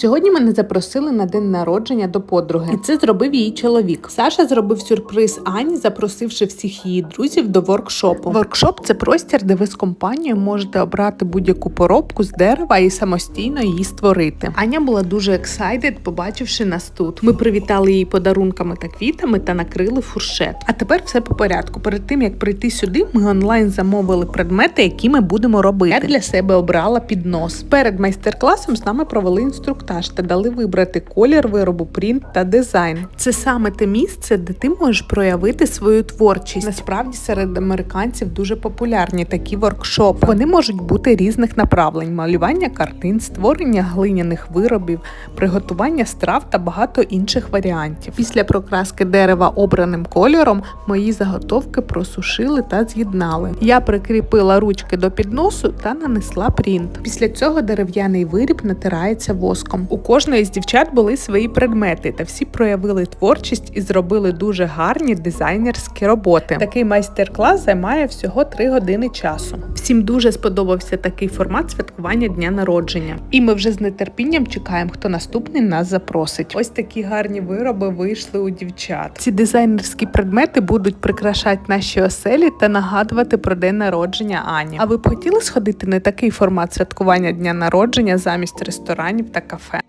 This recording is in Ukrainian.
Сьогодні мене запросили на день народження до подруги, і це зробив її чоловік. Саша зробив сюрприз Ані, запросивши всіх її друзів до воркшопу. Воркшоп це простір, де ви з компанією можете обрати будь-яку поробку з дерева і самостійно її створити. Аня була дуже ексайдед, побачивши нас тут. Ми привітали її подарунками та квітами та накрили фуршет. А тепер все по порядку. Перед тим як прийти сюди, ми онлайн замовили предмети, які ми будемо робити. Я для себе обрала піднос. Перед майстер-класом з нами провели інструктаж та дали вибрати колір виробу, принт та дизайн. Це саме те місце, де ти можеш проявити свою творчість. Насправді серед американців дуже популярні такі воркшопи. Вони можуть бути різних направлень: малювання картин, створення глиняних виробів, приготування страв та багато інших варіантів. Після прокраски дерева обраним кольором мої заготовки просушили та з'єднали. Я прикріпила ручки до підносу та нанесла принт. Після цього дерев'яний виріб натирається воском. У кожної з дівчат були свої предмети, та всі проявили творчість і зробили дуже гарні дизайнерські роботи. Такий майстер-клас займає всього 3 години часу. Всім дуже сподобався такий формат святкування дня народження. І ми вже з нетерпінням чекаємо, хто наступний нас запросить. Ось такі гарні вироби вийшли у дівчат. Ці дизайнерські предмети будуть прикрашати наші оселі та нагадувати про день народження Ані. А ви б хотіли сходити на такий формат святкування дня народження замість ресторанів та кафе? frère.